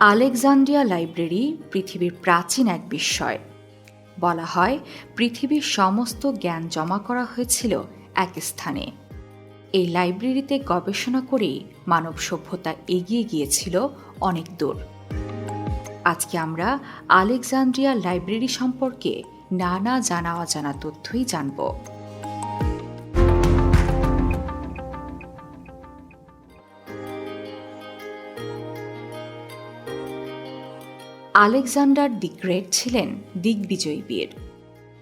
Alexandria library পৃথিবীর প্রাচীন এক বিস্ময়। বলা হয়, পৃথিবীর সমস্ত জ্ঞান জমা করা হয়েছিল এক স্থানে। এই লাইব্রেরিতে গবেষণা করেই মানব সভ্যতা এগিয়ে গিয়েছিল অনেক দূর। আজকে আমরা আলেকজান্ড্রিয়া লাইব্রেরি সম্পর্কে নানা জানা অজানা তথ্যই জানব। আলেকজান্ডার দি গ্রেট ছিলেন দিগ্বিজয়ী বীর।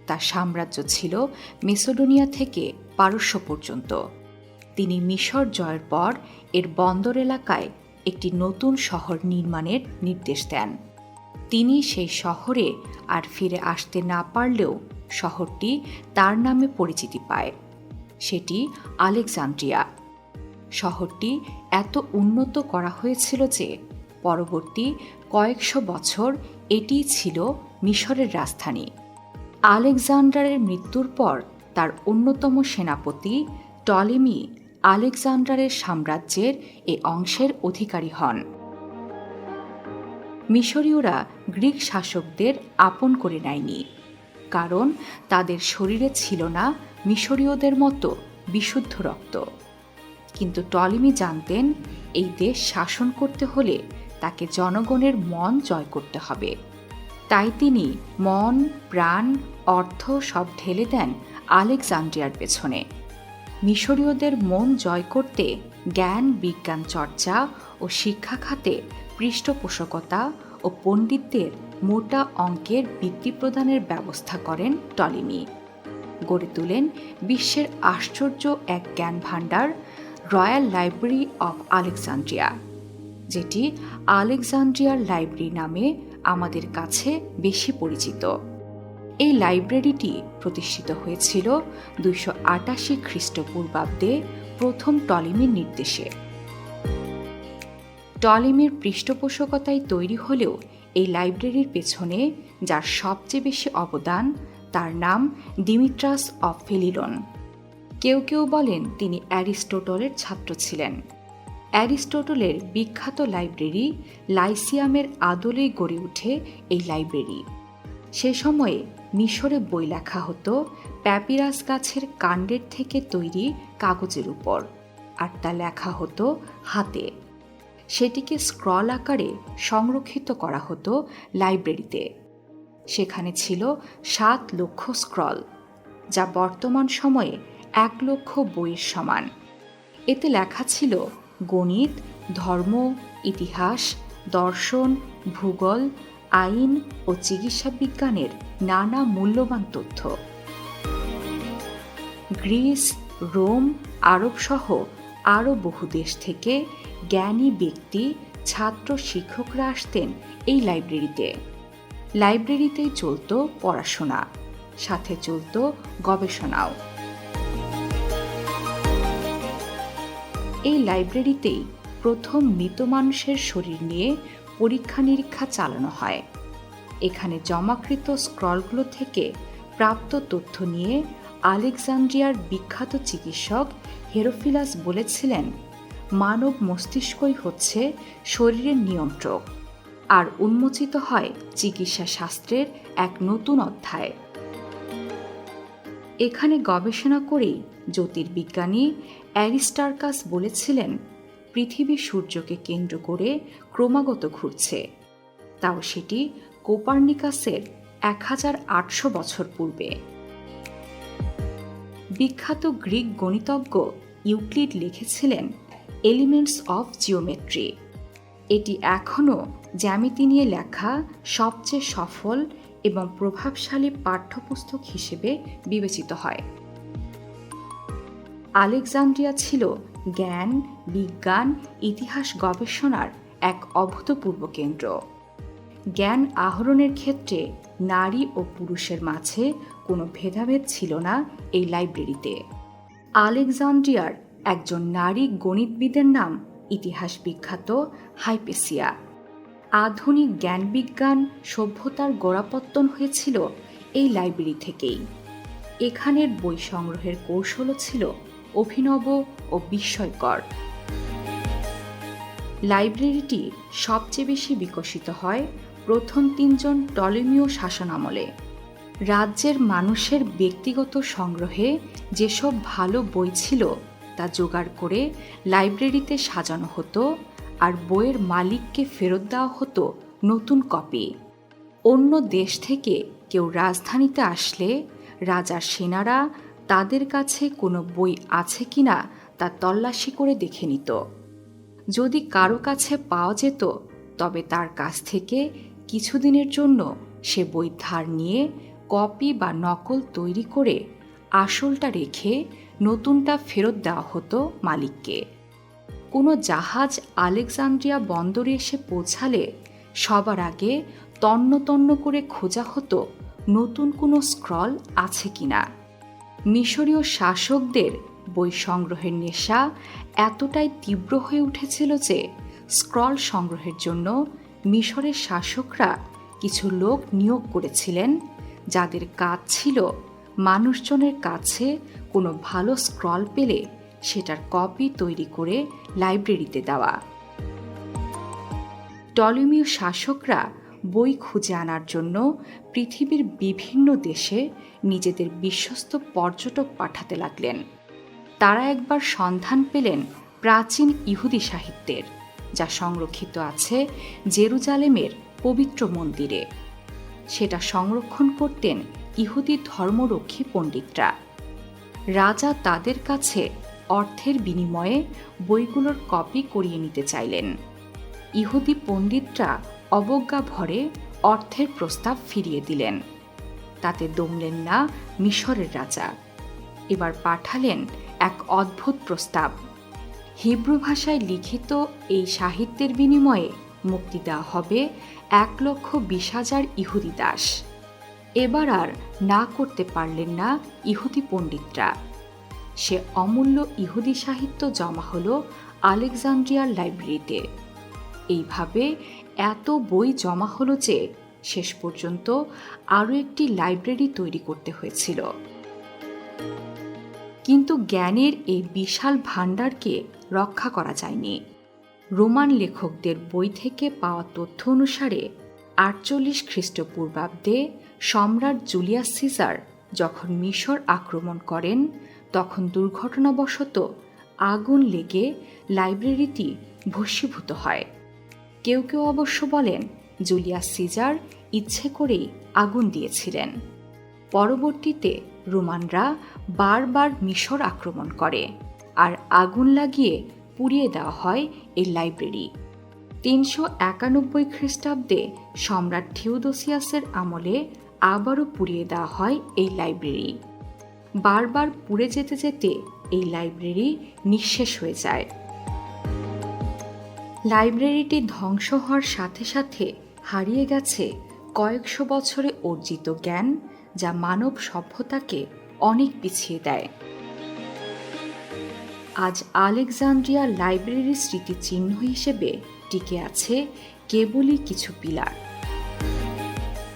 তার সাম্রাজ্য ছিল মেসোডোনিয়া থেকে পারস্য পর্যন্ত। তিনি মিশর জয়ের পর এর বন্দর এলাকায় একটি নতুন শহর নির্মাণের নির্দেশ দেন। তিনি সেই শহরে আর ফিরে আসতে না পারলেও শহরটি তার নামে পরিচিতি পায়। সেটি আলেকজান্ড্রিয়া শহরটি এত উন্নত করা হয়েছিল যে পরবর্তী কয়েকশো বছর এটিই ছিল মিশরের রাজধানী। আলেকজান্ডারের মৃত্যুর পর তার অন্যতম সেনাপতি টলেমি আলেকজান্ডারের সাম্রাজ্যের এ অংশের অধিকারী হন। মিশরীয়রা গ্রিক শাসকদের আপন করে নেয়নি, কারণ তাদের শরীরে ছিল না মিশরীয়দের মতো বিশুদ্ধ রক্ত। কিন্তু টলিমি জানতেন, এই দেশ শাসন করতে হলে তাকে জনগণের মন জয় করতে হবে। তাই তিনি মন, প্রাণ, অর্থ সব ঢেলে দেন আলেকজান্ড্রিয়ার পেছনে। মিশরীয়দের মন জয় করতে জ্ঞান, বিজ্ঞান চর্চা ও শিক্ষা খাতে পৃষ্ঠপোষকতা ও পণ্ডিতদের মোটা অঙ্কের বৃত্তি প্রদানের ব্যবস্থা করেন টলিমি গড়ে তোলেন বিশ্বের আশ্চর্য এক জ্ঞান ভাণ্ডার রয়্যাল লাইব্রেরি অব আলেকজান্ড্রিয়া যেটি আলেকজান্ড্রিয়ার লাইব্রেরি নামে আমাদের কাছে বেশি পরিচিত। এই লাইব্রেরিটি প্রতিষ্ঠিত হয়েছিল দুইশো আটাশি খ্রিস্টপূর্বাব্দে প্রথম টলিমির নির্দেশে। টলিমির পৃষ্ঠপোষকতায় তৈরি হলেও এই লাইব্রেরির পেছনে যার সবচেয়ে বেশি অবদান তার নাম দিমিট্রাস অফ ফিলিলন কেউ কেউ বলেন তিনি অ্যারিস্টোটলের ছাত্র ছিলেন। অ্যারিস্টোটলের বিখ্যাত লাইব্রেরি লাইসিয়ামের আদলেই গড়ে ওঠে এই লাইব্রেরি। সে সময়ে মিশরে বই লেখা হতো প্যাপিরাস গাছের কাণ্ডের থেকে তৈরি কাগজের উপর, আর তা লেখা হতো হাতে। সেটিকে স্ক্রল আকারে সংরক্ষিত করা হতো লাইব্রেরিতে। সেখানে ছিল সাত লক্ষ স্ক্রল, যা বর্তমান সময়ে এক লক্ষ বইয়ের সমান। এতে লেখা ছিল গণিত, ধর্ম, ইতিহাস, দর্শন, ভূগোল, আইন ও চিকিৎসা বিজ্ঞানের নানা মূল্যবান তথ্য। গ্রিস, রোম আরব সহ আরও বহু দেশ থেকে জ্ঞানী ব্যক্তি, ছাত্র শিক্ষকরা আসতেন এই লাইব্রেরিতে। লাইব্রেরিতেই চলত পড়াশোনা, সাথে চলত গবেষণাও। এই লাইব্রেরিতেই প্রথম মৃত মানুষের শরীর নিয়ে পরীক্ষা নিরীক্ষা চালানো হয়। এখানে জমাকৃত স্ক্রলগুলো থেকে প্রাপ্ত তথ্য নিয়ে আলেকজান্ড্রিয়ার বিখ্যাত চিকিৎসক হেরোফিলাস বলেছিলেন, মানব মস্তিষ্কই হচ্ছে শরীরের নিয়ন্ত্রক, আর উন্মোচিত হয় চিকিৎসা শাস্ত্রের এক নতুন অধ্যায়। এখানে গবেষণা করেই জ্যোতির্বিজ্ঞানী অ্যারিস্টার্কাস বলেছিলেন, পৃথিবী সূর্যকে কেন্দ্র করে ক্রমাগত ঘুরছে। তাও সেটি কোপার্নিকাসের এক হাজার আটশো বছর পূর্বে। বিখ্যাত গ্রিক গণিতজ্ঞ ইউক্লিড লিখেছিলেন, এলিমেন্টস অফ জিওমেট্রি এটি এখনও জ্যামিতি নিয়ে লেখা সবচেয়ে সফল এবং প্রভাবশালী পাঠ্যপুস্তক হিসেবে বিবেচিত হয়। আলেকজান্ড্রিয়া ছিল জ্ঞান, বিজ্ঞান, ইতিহাস গবেষণার এক অভূতপূর্ব কেন্দ্র। জ্ঞান আহরণের ক্ষেত্রে নারী ও পুরুষের মাঝে কোনো ভেদাভেদ ছিল না এই লাইব্রেরিতে। আলেকজান্ড্রিয়ার একজন নারী গণিতবিদের নাম ইতিহাস বিখ্যাত হাইপেসিয়া। আধুনিক জ্ঞান বিজ্ঞান সভ্যতার গোড়াপত্তন হয়েছিল এই লাইব্রেরি থেকেই। এখানের বই সংগ্রহের কৌশলও ছিল অভিনব ও বিস্ময়কর। লাইব্রেরিটি সবচেয়ে বেশি বিকশিত হয় প্রথম তিনজন টলেমীয় শাসনামলে রাজ্যের মানুষের ব্যক্তিগত সংগ্রহে যেসব ভালো বই ছিল তা জোগাড় করে লাইব্রেরিতে সাজানো হতো আর বইয়ের মালিককে ফেরত দেওয়া হতো নতুন কপি। অন্য দেশ থেকে কেউ রাজধানীতে আসলে রাজার সেনারা তাদের কাছে কোনো বই আছে কিনা তা তল্লাশি করে দেখে নিত। যদি কারও কাছে পাওয়া যেত, তবে তার কাছ থেকে কিছুদিনের জন্য সে বই ধার নিয়ে কপি বা নকল তৈরি করে আসলটা রেখে নতুনটা ফেরত দেওয়া হতো মালিককে। কোনো জাহাজ আলেকজান্দ্রিয়া বন্দরে এসে পৌঁছালে সবার আগে তন্ন তন্ন করে খোঁজা হতো নতুন কোনো স্ক্রল আছে কিনা মিশরীয় শাসকদের বই সংগ্রহের নেশা এতটাই তীব্র হয়ে উঠেছিল যে স্ক্রল সংগ্রহের জন্য মিশরের শাসকরা কিছু লোক নিয়োগ করেছিলেন, যাদের কাজ ছিল মানুষজনের কাছে কোনো ভালো স্ক্রল পেলে সেটার কপি তৈরি করে লাইব্রেরিতে দেওয়া। টলিমীয় শাসকরা বই খুঁজে আনার জন্য পৃথিবীর বিভিন্ন দেশে নিজেদের বিশ্বস্ত পর্যটক পাঠাতে লাগলেন। তারা একবার সন্ধান পেলেন প্রাচীন ইহুদি সাহিত্যের, যা সংরক্ষিত আছে জেরুজালেমের পবিত্র মন্দিরে। সেটা সংরক্ষণ করতেন ইহুদি ধর্মরক্ষী পণ্ডিতরা। রাজা তাদের কাছে অর্থের বিনিময়ে বইগুলোর কপি করিয়ে নিতে চাইলেন। ইহুদি পণ্ডিতরা অবজ্ঞা ভরে অর্থের প্রস্তাব ফিরিয়ে দিলেন। তাতে দমলেন না মিশরের রাজা। এবার পাঠালেন এক অদ্ভুত প্রস্তাব। হিব্রু ভাষায় লিখিত এই সাহিত্যের বিনিময়ে মুক্তি দেওয়া হবে এক লক্ষ বিশ হাজার ইহুদি দাস। এবার আর না করতে পারলেন না ইহুদি পণ্ডিতরা। সে অমূল্য ইহুদি সাহিত্য জমা হলো আলেকজান্ড্রিয়ার লাইব্রেরিতে। এইভাবে এত বই জমা হলো যে শেষ পর্যন্ত আরও একটি লাইব্রেরি তৈরি করতে হয়েছিল। কিন্তু জ্ঞানের এই বিশাল ভাণ্ডারকে রক্ষা করা যায়নি। রোমান লেখকদের বই থেকে পাওয়া তথ্য অনুসারে আটচল্লিশ খ্রিস্টপূর্বাব্দে সম্রাট জুলিয়াস সিজার যখন মিশর আক্রমণ করেন, তখন দুর্ঘটনাবশত আগুন লেগে লাইব্রেরিটি ভস্মীভূত হয়। কেউ কেউ অবশ্য বলেন, জুলিয়াস সিজার ইচ্ছে করেই আগুন দিয়েছিলেন। পরবর্তীতে রোমানরা বারবার মিশর আক্রমণ করে আর আগুন লাগিয়ে পুড়িয়ে দেওয়া হয় এই লাইব্রেরি। তিনশো একানব্বই খ্রিস্টাব্দে সম্রাট থিওদোসিয়াসের আমলে আবারও পুড়িয়ে দেওয়া হয় এই লাইব্রেরি। বারবার পুড়ে যেতে যেতে এই লাইব্রেরি নিঃশেষ হয়ে যায়। লাইব্রেরিটি ধ্বংস হওয়ার সাথে সাথে হারিয়ে গেছে কয়েকশো বছরে অর্জিত জ্ঞান, যা মানব সভ্যতাকে অনেক পিছিয়ে দেয়। আজ আলেকজান্দ্রিয়া লাইব্রেরির স্মৃতিচিহ্ন হিসেবে টিকে আছে কেবলই কিছু পিলার।